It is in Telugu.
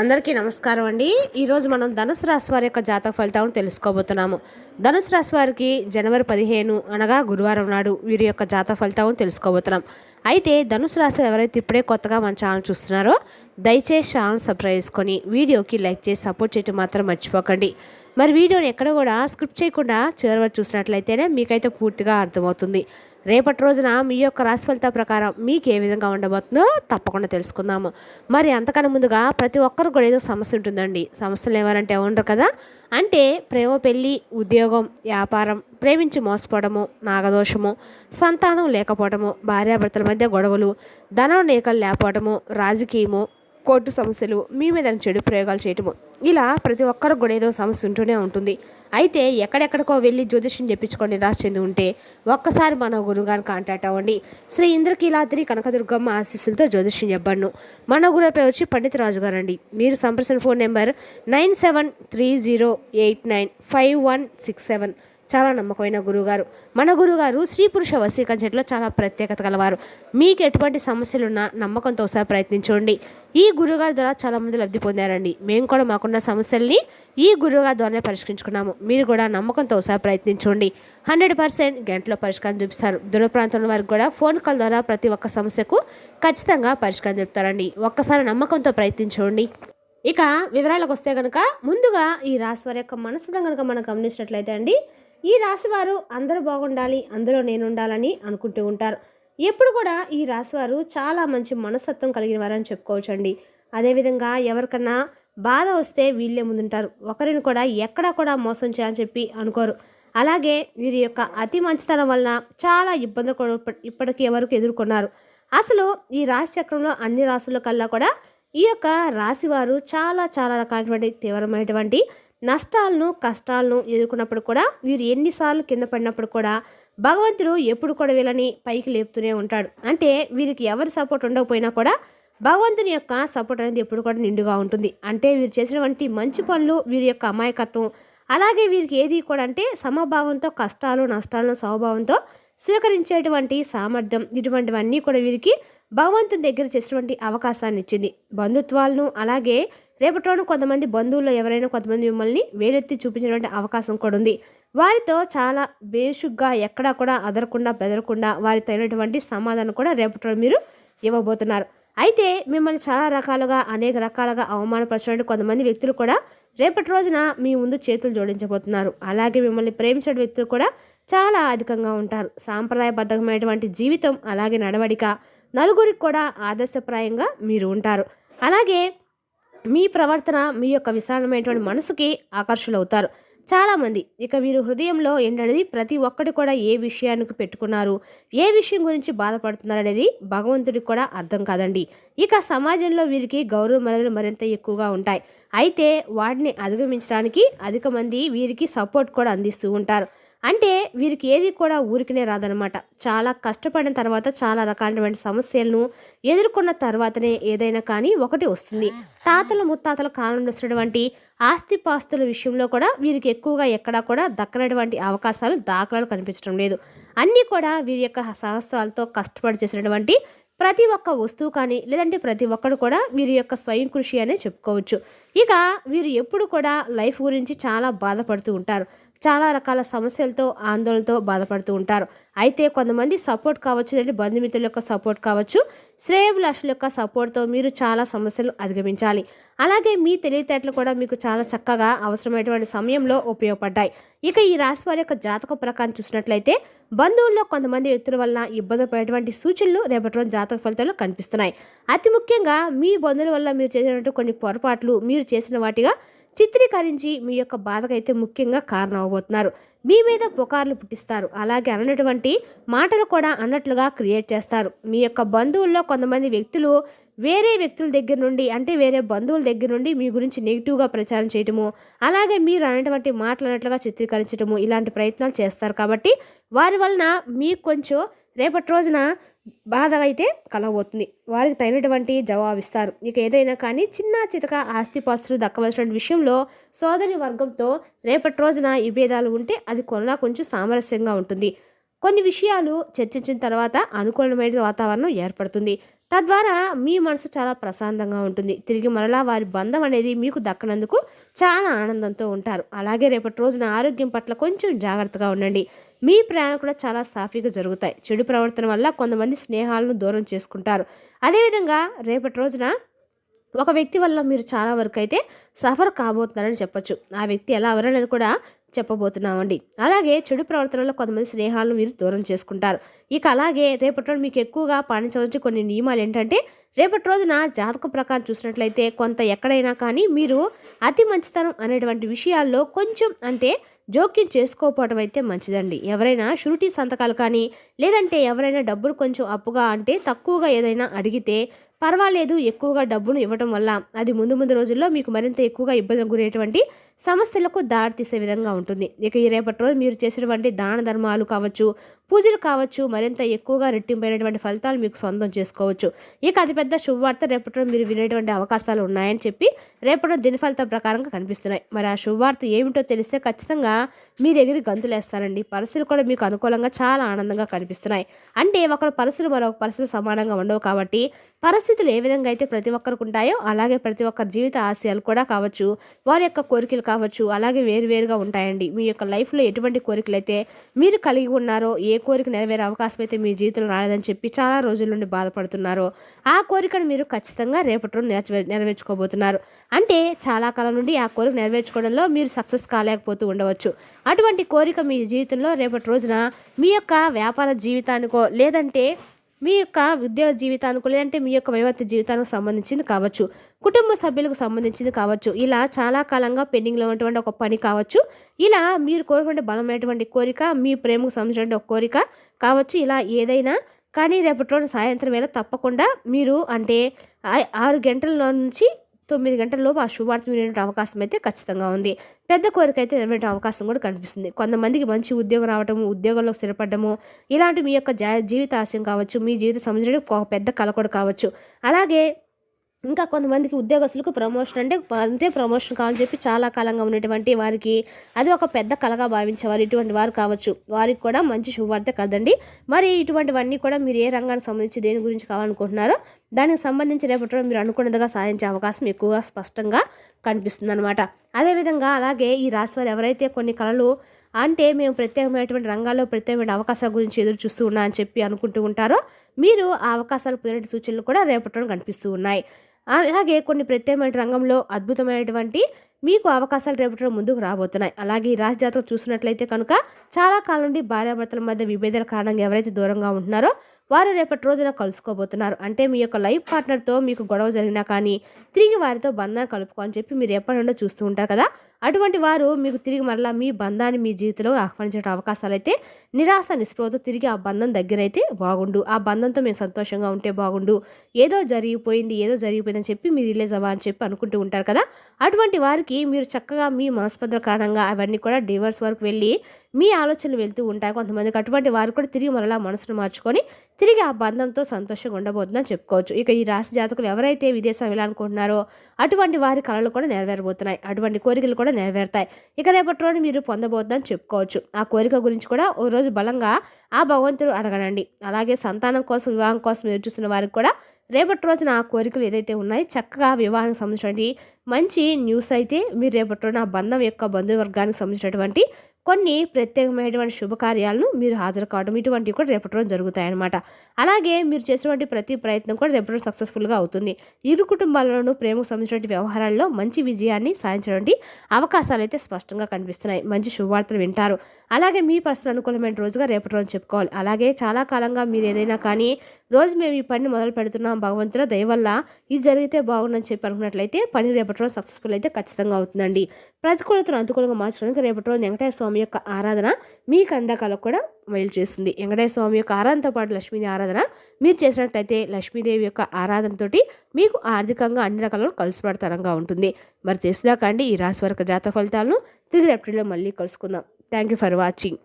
అందరికీ నమస్కారం అండి. ఈరోజు మనం ధనుసు రాశి వారి యొక్క జాతక ఫలితాలను తెలుసుకోబోతున్నాము. ధనుసు రాశి వారికి జనవరి పదిహేను అనగా గురువారం నాడు వీరి యొక్క జాతక ఫలితాలను తెలుసుకోబోతున్నాం. అయితే ధనుసు రాశి ఎవరైతే ఇప్పుడే కొత్తగా మన ఛానల్ చూస్తున్నారో దయచేసి ఛానల్ సబ్స్క్రైబ్ చేసుకొని వీడియోకి లైక్ చేసి సపోర్ట్ చేయడం మాత్రం మర్చిపోకండి. మరి వీడియోని ఎక్కడ కూడా స్క్రిప్ట్ చేయకుండా చివరి వరకు చూసినట్లయితేనే మీకైతే పూర్తిగా అర్థమవుతుంది. రేపటి రోజున మీ యొక్క రాశి ఫలితాల ప్రకారం మీకు ఏ విధంగా ఉండబోతుందో తప్పకుండా తెలుసుకుందాము. మరి అంతకన్నా ముందుగా ప్రతి ఒక్కరు కూడా ఏదో సమస్య ఉంటుందండి. సమస్యలు ఎవరంటే ఉండరు కదా? అంటే ప్రేమ పెళ్ళి ఉద్యోగం వ్యాపారం ప్రేమించి మోసపోవడము నాగదోషము సంతానం లేకపోవడము భార్యాభర్తల మధ్య గొడవలు ధనం నేకలు లేకపోవడము రాజకీయము కోర్టు సమస్యలు మీ మీద చెడు ప్రయోగాలు చేయటము. ఇలా ప్రతి ఒక్కరు కూడా ఏదో సమస్య ఉంటూనే ఉంటుంది. అయితే ఎక్కడెక్కడికో వెళ్ళి జ్యోతిష్యం చెప్పించుకొని రాసి చెంది ఉంటే ఒక్కసారి మన గురుగారిని కాంటాక్ట్ అవ్వండి. శ్రీ ఇంద్రకీలాద్రి కనకదుర్గమ్మ ఆశీస్సులతో జ్యోతిష్యం చెప్పండి. మన గురుపై పేరు వచ్చి పండిత్ రాజు గారు అండి మీరు సంప్రదించిన phone number nine seven three zero eight nine five one six seven. చాలా నమ్మకమైన గురువుగారు. మన గురుగారు స్త్రీ పురుష వశీకరణ జట్లో చాలా ప్రత్యేకత కలవారు మీకు ఎటువంటి సమస్యలున్నా నమ్మకంతో ఒకసారి ప్రయత్నించండి. ఈ గురుగారి ద్వారా చాలా మంది లబ్ధి పొందారండి. మేము కూడా మాకున్న సమస్యల్ని ఈ గురువుగారి ద్వారానే పరిష్కరించుకున్నాము. మీరు కూడా నమ్మకంతో ఒకసారి ప్రయత్నించండి. హండ్రెడ్ పర్సెంట్ గంటలో పరిష్కారం చూపిస్తారు. దూర ప్రాంతంలో వారికి కూడా ఫోన్ కాల్ ద్వారా ప్రతి ఒక్క సమస్యకు ఖచ్చితంగా పరిష్కారం చెప్తారండి. ఒక్కసారి నమ్మకంతో ప్రయత్నించండి. ఇక వివరాలకు వస్తే కనుక ముందుగా ఈ రాశి వారి యొక్క మనసుగా కనుక మనం గమనించినట్లయితే అండి ఈ రాశివారు అందరూ బాగుండాలి అందులో నేను ఉండాలని అనుకుంటూ ఉంటారు. ఎప్పుడు కూడా ఈ రాశివారు చాలా మంచి మనస్తత్వం కలిగిన వారని చెప్పుకోవచ్చండి. అదేవిధంగా ఎవరికన్నా బాధ వస్తే వీళ్ళే ముందుంటారు. ఒకరిని కూడా ఎక్కడా కూడా మోసం చేయాలని చెప్పి అనుకోరు. అలాగే వీరి యొక్క అతి మంచితనం వలన చాలా ఇబ్బందులు కూడా ఇప్పటికీ ఎవరికి ఎదుర్కొన్నారు. అసలు ఈ రాశి చక్రంలో అన్ని రాశుల కల్లా కూడా ఈ యొక్క రాశివారు చాలా చాలా రకాలైనటువంటి తీవ్రమైనటువంటి నష్టాలను కష్టాలను ఎదుర్కొన్నప్పుడు కూడా వీరు ఎన్నిసార్లు కింద పడినప్పుడు కూడా భగవంతుడు ఎప్పుడు కూడా వీళ్ళని పైకి లేపుతూనే ఉంటాడు. అంటే వీరికి ఎవరి సపోర్ట్ ఉండకపోయినా కూడా భగవంతుని యొక్క సపోర్ట్ అనేది ఎప్పుడు కూడా నిండుగా ఉంటుంది. అంటే వీరు చేసినటువంటి మంచి పనులు వీరి యొక్క అమాయకత్వం అలాగే వీరికి ఏది కూడా అంటే సమభావంతో కష్టాలు నష్టాలను సమభావంతో స్వీకరించేటువంటి సామర్థ్యం ఇటువంటివన్నీ కూడా వీరికి భగవంతుని దగ్గర చేసినటువంటి అవకాశాన్ని ఇచ్చింది. బంధుత్వాలను అలాగే రేపటోను కొంతమంది బంధువుల్లో ఎవరైనా కొంతమంది మిమ్మల్ని వేలెత్తి చూపించినటువంటి అవకాశం కూడా ఉంది. వారితో చాలా బేషుగ్గా ఎక్కడా కూడా అదరకుండా బెదరకుండా వారితో అయినటువంటి సమాధానం కూడా రేపటోడు మీరు ఇవ్వబోతున్నారు. అయితే మిమ్మల్ని చాలా రకాలుగా అనేక రకాలుగా అవమానపరచినటువంటి కొంతమంది వ్యక్తులు కూడా రేపటి రోజున మీ ముందు చేతులు జోడించబోతున్నారు. అలాగే మిమ్మల్ని ప్రేమించే వ్యక్తులు కూడా చాలా అధికంగా ఉంటారు. సాంప్రదాయబద్ధమైనటువంటి జీవితం అలాగే నడవడిక నలుగురికి కూడా ఆదర్శప్రాయంగా మీరు ఉంటారు. అలాగే మీ ప్రవర్తన మీ యొక్క విశాలమైనటువంటి మనసుకి ఆకర్షులవుతారు. చాలామంది ఇక వీరు హృదయంలో ఏంటనేది ప్రతి ఒక్కటి కూడా ఏ విషయానికి పెట్టుకున్నారు ఏ విషయం గురించి బాధపడుతున్నారు అనేది భగవంతుడికి కూడా అర్థం కాదండి. ఇక సమాజంలో వీరికి గౌరవ మర్యాదలు మరింత ఎక్కువగా ఉంటాయి. అయితే వాటిని అధిగమించడానికి అధిక మంది వీరికి సపోర్ట్ కూడా అందిస్తూ ఉంటారు. అంటే వీరికి ఏది కూడా ఊరికనే రాదనమాట చాలా కష్టపడిన తర్వాత చాలా రకాలైనటువంటి సమస్యలను ఎదుర్కొన్న తర్వాతనే ఏదైనా కానీ ఒకటి వస్తుంది. తాతల ముత్తాతల కాలంలో వస్తున్నటువంటి ఆస్తిపాస్తుల విషయంలో కూడా వీరికి ఎక్కువగా ఎక్కడా కూడా దక్కనటువంటి అవకాశాలు దాఖలాలు కనిపించడం లేదు. అన్నీ కూడా వీరి యొక్క సహస్రాలతో కష్టపడి చేసినటువంటి ప్రతి ఒక్క వస్తువు కానీ లేదంటే ప్రతి ఒక్కరు కూడా వీరి యొక్క స్వయం కృషి అనే చెప్పుకోవచ్చు. ఇక వీరు ఎప్పుడు కూడా లైఫ్ గురించి చాలా బాధపడుతూ ఉంటారు. చాలా రకాల సమస్యలతో ఆందోళనతో బాధపడుతూ ఉంటారు. అయితే కొంతమంది సపోర్ట్ కావచ్చు లేదా బంధుమిత్రుల యొక్క సపోర్ట్ కావచ్చు శ్రేయభిలాషుల యొక్క సపోర్ట్తో మీరు చాలా సమస్యలు అధిగమించాలి. అలాగే మీ తెలివితేటలు కూడా మీకు చాలా చక్కగా అవసరమైనటువంటి సమయంలో ఉపయోగపడ్డాయి. ఇక ఈ రాశి వారి యొక్క జాతక ప్రకారం చూసినట్లయితే బంధువుల్లో కొంతమంది వ్యక్తుల వల్ల ఇబ్బంది పడేటువంటి సూచనలు రేపటి రోజు జాతక ఫలితాల్లో కనిపిస్తున్నాయి. అతి ముఖ్యంగా మీ బంధువుల వల్ల మీరు చేసినటువంటి కొన్ని పొరపాట్లు మీరు చేసిన వాటిగా చిత్రీకరించి మీ యొక్క బాధకైతే ముఖ్యంగా కారణం అవబోతున్నారు మీ మీద పుకార్లు పుట్టిస్తారు. అలాగే అనటువంటి మాటలు కూడా అన్నట్లుగా క్రియేట్ చేస్తారు. మీ యొక్క బంధువుల్లో కొంతమంది వ్యక్తులు వేరే వ్యక్తుల దగ్గర నుండి అంటే వేరే బంధువుల దగ్గర నుండి మీ గురించి నెగిటివ్గా ప్రచారం చేయటము అలాగే మీరు అనేటువంటి మాటలు అన్నట్లుగా చిత్రీకరించడము ఇలాంటి ప్రయత్నాలు చేస్తారు. కాబట్టి వారి వలన మీకు కొంచెం రేపటి రోజున బాధగా అయితే కలగబోతుంది వారికి తగినటువంటి జవాబిస్తారు. ఇక ఏదైనా కానీ చిన్న చితక ఆస్తిపాస్తులు దక్కవలసిన విషయంలో సోదరి వర్గంతో రేపటి రోజున విభేదాలు ఉంటే అది కొనలా కొంచెం సామరస్యంగా ఉంటుంది. కొన్ని విషయాలు చర్చించిన తర్వాత అనుకూలమైన వాతావరణం ఏర్పడుతుంది. తద్వారా మీ మనసు చాలా ప్రశాంతంగా ఉంటుంది. తిరిగి మరలా వారి బంధం అనేది మీకు దక్కనందుకు చాలా ఆనందంతో ఉంటారు. అలాగే రేపటి రోజున ఆరోగ్యం పట్ల కొంచెం జాగ్రత్తగా ఉండండి. మీ ప్రయాణం కూడా చాలా సాఫీగా జరుగుతాయి. చెడు ప్రవర్తన వల్ల కొంతమంది స్నేహాలను దూరం చేసుకుంటారు. అదేవిధంగా రేపటి రోజున ఒక వ్యక్తి వల్ల మీరు చాలా వరకు అయితే సఫర్ కాబోతున్నారని చెప్పొచ్చు. ఆ వ్యక్తి ఎలా ఎవరనేది కూడా చెప్పబోతున్నామండి. అలాగే చెడు ప్రవర్తనలో కొంతమంది స్నేహాలను మీరు దూరం చేసుకుంటారు. ఇక అలాగే రేపటి రోజు మీకు ఎక్కువగా పాటించవలసిన కొన్ని నియమాలు ఏంటంటే రేపటి రోజున జాతకం ప్రకారం చూసినట్లయితే కొంత ఎక్కడైనా కానీ మీరు అతి మంచితనం అనేటువంటి విషయాల్లో కొంచెం అంటే జోక్యం చేసుకోకపోవడం అయితే మంచిదండి. ఎవరైనా షూరిటీ సంతకాలు కానీ లేదంటే ఎవరైనా డబ్బులు కొంచెం అప్పుగా అంటే తక్కువగా ఏదైనా అడిగితే పర్వాలేదు ఎక్కువగా డబ్బును ఇవ్వడం వల్ల అది ముందు ముందు రోజుల్లో మీకు మరింత ఎక్కువగా ఇబ్బంది గురేటువంటి సమస్యలకు దారితీసే విధంగా ఉంటుంది. ఇక ఈ రేపటి రోజు మీరు చేసేటువంటి దాన ధర్మాలు కావచ్చు పూజలు కావచ్చు మరింత ఎక్కువగా రెట్టింపైనటువంటి ఫలితాలు మీకు సొంతం చేసుకోవచ్చు. ఇక అతిపెద్ద శుభవార్త రేపటి మీరు వినేటువంటి అవకాశాలు ఉన్నాయని చెప్పి రేపటి దిన ఫలితం ప్రకారంగా కనిపిస్తున్నాయి. మరి ఆ శుభవార్త ఏమిటో తెలిస్తే ఖచ్చితంగా మీ దగ్గర గంతులేస్తారండి. పరిస్థితులు కూడా మీకు అనుకూలంగా చాలా ఆనందంగా కనిపిస్తున్నాయి. అంటే ఒకరు పరిస్థితులు మరొక పరిస్థితులు సమానంగా ఉండవు కాబట్టి పరిస్థితులు ఏ విధంగా అయితే ప్రతి ఒక్కరికి ఉంటాయో అలాగే ప్రతి ఒక్కరి జీవిత ఆశయాలు కూడా కావచ్చు వారి యొక్క కోరికలు కావచ్చు అలాగే వేరువేరుగా ఉంటాయండి. మీ యొక్క లైఫ్లో ఎటువంటి కోరికలు అయితే మీరు కలిగి ఉన్నారో ఏ కోరిక నెరవేరే అవకాశం అయితే మీ జీవితంలో రాలేదని చెప్పి చాలా రోజుల నుండి బాధపడుతున్నారో. ఆ కోరికను మీరు ఖచ్చితంగా రేపటి రోజు నెరవేర్చుకోబోతున్నారు. అంటే చాలా కాలం నుండి ఆ కోరిక నెరవేర్చుకోవడంలో మీరు సక్సెస్ కాలేకపోతూ ఉండవచ్చు. అటువంటి కోరిక మీ జీవితంలో రేపటి రోజున మీ యొక్క వ్యాపార జీవితానికో లేదంటే మీ యొక్క విద్యా జీవితానికి లేదంటే మీ యొక్క వైవత్య జీవితానికి సంబంధించింది కావచ్చు. కుటుంబ సభ్యులకు సంబంధించింది కావచ్చు. ఇలా చాలా కాలంగా పెండింగ్లో ఉన్నటువంటి ఒక పని కావచ్చు. ఇలా మీరు కోరుకునే బలమైనటువంటి కోరిక మీ ప్రేమకు సంబంధించిన ఒక కోరిక కావచ్చు. ఇలా ఏదైనా కానీ రేపటి రోజు సాయంత్రం వేళ తప్పకుండా మీరు అంటే ఆరు గంటల నుంచి తొమ్మిది గంటల లోపు ఆ శుభార్త వినే అవకాశం అయితే ఖచ్చితంగా ఉంది. పెద్ద కోరిక అయితే నెరవేరే అవకాశం కూడా కనిపిస్తుంది. కొంతమందికి మంచి ఉద్యోగం రావడము ఉద్యోగంలో స్థిరపడము ఇలాంటి మీ యొక్క జీవిత ఆశయం కావచ్చు మీ జీవిత సంవత్సరం ఒక పెద్ద కళ కూడా కావచ్చు. అలాగే ఇంకా కొంతమందికి ఉద్యోగస్తులకు ప్రమోషన్ అంటే అంటే ప్రమోషన్ కావాలని చెప్పి చాలా కాలంగా ఉన్నటువంటి వారికి అది ఒక పెద్ద కళగా భావించేవారు ఇటువంటి వారు కావచ్చు. వారికి కూడా మంచి శుభవార్త కదండి. మరి ఇటువంటివన్నీ కూడా మీరు ఏ రంగానికి సంబంధించి దేని గురించి కావాలనుకుంటున్నారో దానికి సంబంధించి రేపటి మీరు అనుకున్నదిగా సాధించే అవకాశం ఎక్కువగా స్పష్టంగా కనిపిస్తుంది అనమాట అదేవిధంగా అలాగే ఈ రాశి వారు ఎవరైతే కొన్ని కళలు అంటే మేము ప్రత్యేకమైనటువంటి రంగాల్లో ప్రత్యేకమైన అవకాశాల గురించి ఎదురు చూస్తూ ఉన్నా అని చెప్పి అనుకుంటూ ఉంటారో మీరు ఆ అవకాశాలు పొందిన సూచనలు కూడా రేపటి కనిపిస్తూ ఉన్నాయి. అలాగే కొన్ని ప్రత్యేకమైన రంగంలో అద్భుతమైనటువంటి మీకు అవకాశాలు రేపటి ముందుకు రాబోతున్నాయి. అలాగే ఈ రాజజాతకం చూసినట్లయితే కనుక చాలా కాలం నుండి భార్యాభర్తల మధ్య విభేదాల కారణంగా ఎవరైతే దూరంగా ఉంటున్నారో వారు రేపటి రోజున కలుసుకోబోతున్నారు. అంటే మీ యొక్క లైఫ్ పార్ట్నర్తో మీకు గొడవ జరిగినా కానీ తిరిగి వారితో బంధాన్ని కలుపుకో అని చెప్పి మీరు ఎప్పటి నుండో చూస్తూ ఉంటారు కదా. అటువంటి వారు మీకు తిరిగి మరలా మీ బంధాన్ని మీ జీవితంలో ఆహ్వానించే అవకాశాలు అయితే నిరాశ నిస్పృహతో తిరిగి ఆ బంధం దగ్గర అయితే బాగుండు. ఆ బంధంతో మేము సంతోషంగా ఉంటే బాగుండు. ఏదో జరిగిపోయింది ఏదో జరిగిపోయిందని చెప్పి మీరు రిలీజ్ అవ్వాలని అని చెప్పి అనుకుంటూ ఉంటారు కదా. అటువంటి వారికి మీరు చక్కగా మీ మనస్పర్ధల కారణంగా అవన్నీ కూడా డివర్స్ వరకు వెళ్ళి మీ ఆలోచనలు వెళ్తూ ఉంటాయి. కొంతమందికి అటువంటి వారు కూడా తిరిగి మరలా మనసును మార్చుకొని తిరిగి ఆ బంధంతో సంతోషంగా ఉండబోతుందని చెప్పుకోవచ్చు. ఇక ఈ రాశి జాతకులు ఎవరైతే విదేశం వెళ్ళాలనుకుంటున్నారో అటువంటి వారి కళలు కూడా నెరవేరబోతున్నాయి. అటువంటి కోరికలు కూడా నెరవేరుతాయి. ఇక రేపటి రోజు మీరు పొందబోతుందని చెప్పుకోవచ్చు. ఆ కోరిక గురించి కూడా ఓ రోజు బలంగా ఆ భగవంతుడు అడగనండి. అలాగే సంతానం కోసం వివాహం కోసం ఎదురు చూస్తున్న వారికి కూడా రేపటి రోజున ఆ కోరికలు ఏదైతే ఉన్నాయో చక్కగా వివాహానికి సంబంధించినటువంటి మంచి న్యూస్ అయితే మీరు రేపటి రోజున ఆ బంధం యొక్క బంధువర్గానికి సంబంధించినటువంటి కొన్ని ప్రత్యేకమైనటువంటి శుభకార్యాలను మీరు హాజరు కావడం ఇటువంటివి కూడా రేపటి రోజు జరుగుతాయన్నమాట. అలాగే మీరు చేసినటువంటి ప్రతి ప్రయత్నం కూడా రేపటి రోజు సక్సెస్ఫుల్గా అవుతుంది. ఇరు కుటుంబాలలోనూ ప్రేమకు సంబంధించిన వ్యవహారాల్లో మంచి విజయాన్ని సాధించడానికి అవకాశాలు అయితే స్పష్టంగా కనిపిస్తున్నాయి. మంచి శుభవార్తలు వింటారు. అలాగే మీ పర్సనల్ అనుకూలమైన రోజుగా రేపటి రోజు చెప్పుకోవాలి. అలాగే చాలా కాలంగా మీరు ఏదైనా కానీ రోజు మేము ఈ పని మొదలు పెడుతున్నాం భగవంతుల దయవల్ల ఇది జరిగితే బాగుందని చెప్పి అనుకున్నట్లయితే పని రేపటి రోజు సక్సెస్ఫుల్ అయితే ఖచ్చితంగా అవుతుందండి. ప్రతికూలతను అనుకూలంగా మార్చడానికి రేపటి రోజు వెంకటేశ్వర స్వామి యొక్క ఆరాధన మీ కండకాలకు కూడా మేలు చేస్తుంది. వెంకటేశ్వర స్వామి యొక్క ఆరాధనతో పాటు లక్ష్మీదేవి ఆరాధన మీరు చేసినట్లయితే లక్ష్మీదేవి యొక్క ఆరాధనతోటి మీకు ఆర్థికంగా అన్ని రకాల కలిసిపడతనంగా ఉంటుంది. మరి తెలుసుదాకా అండి. ఈ రాశి వరకు జాత ఫలితాలను తిరిగి రేపటిలో మళ్ళీ కలుసుకుందాం. Thank you for watching